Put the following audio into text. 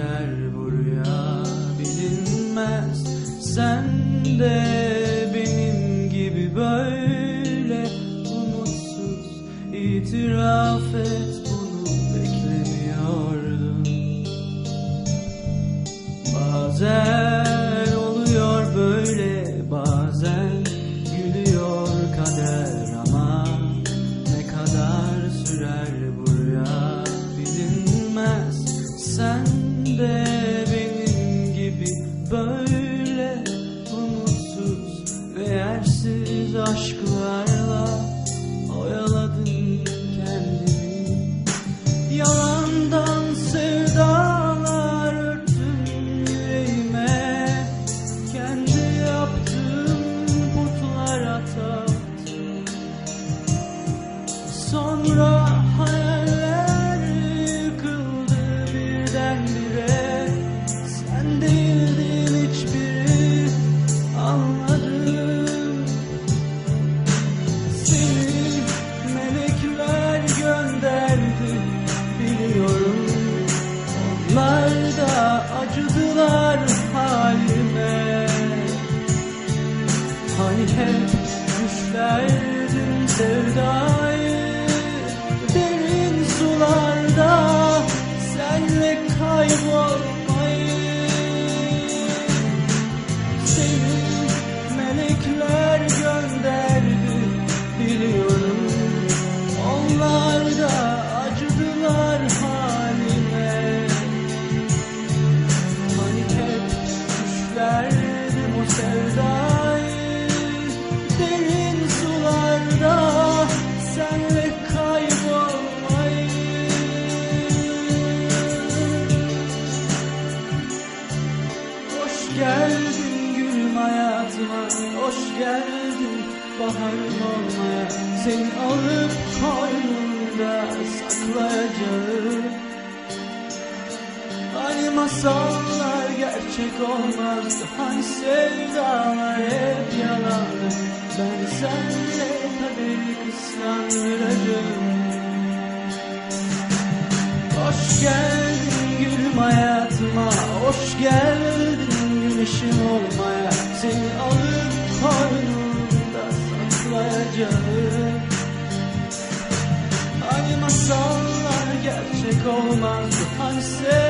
sürer bu rüya bilinmez. Sen de benim gibi böyle umutsuz itiraf et bunu beklemiyordum. Bazen Sonra hayaller yıkıldı birdenbire. Sen değildin hiçbiri anladım. Seni melekler gönderdi biliyorum. Onlar da acıdılar halime. Hani hep düşlerdim sevdayı melekler gönderdi biliyorum. Onlar da acıdılar halime. Hani hep düşlerdim o sevdayı. Derin sularda senle kaybolmayı. Hoş geldin hayatıma Hoş geldin. Baharım olmaya Seni alıp koynumda saklayacağım. Hani masallar gerçek olmazdı Hani sevdalar hep yalandı Ben senle kaderi kıslandıracağım Hoş geldin gülüm hayatıma Hoş geldin güneşim olmaya saklayacağım Hani masallar gerçek olmazdı Hani yalandı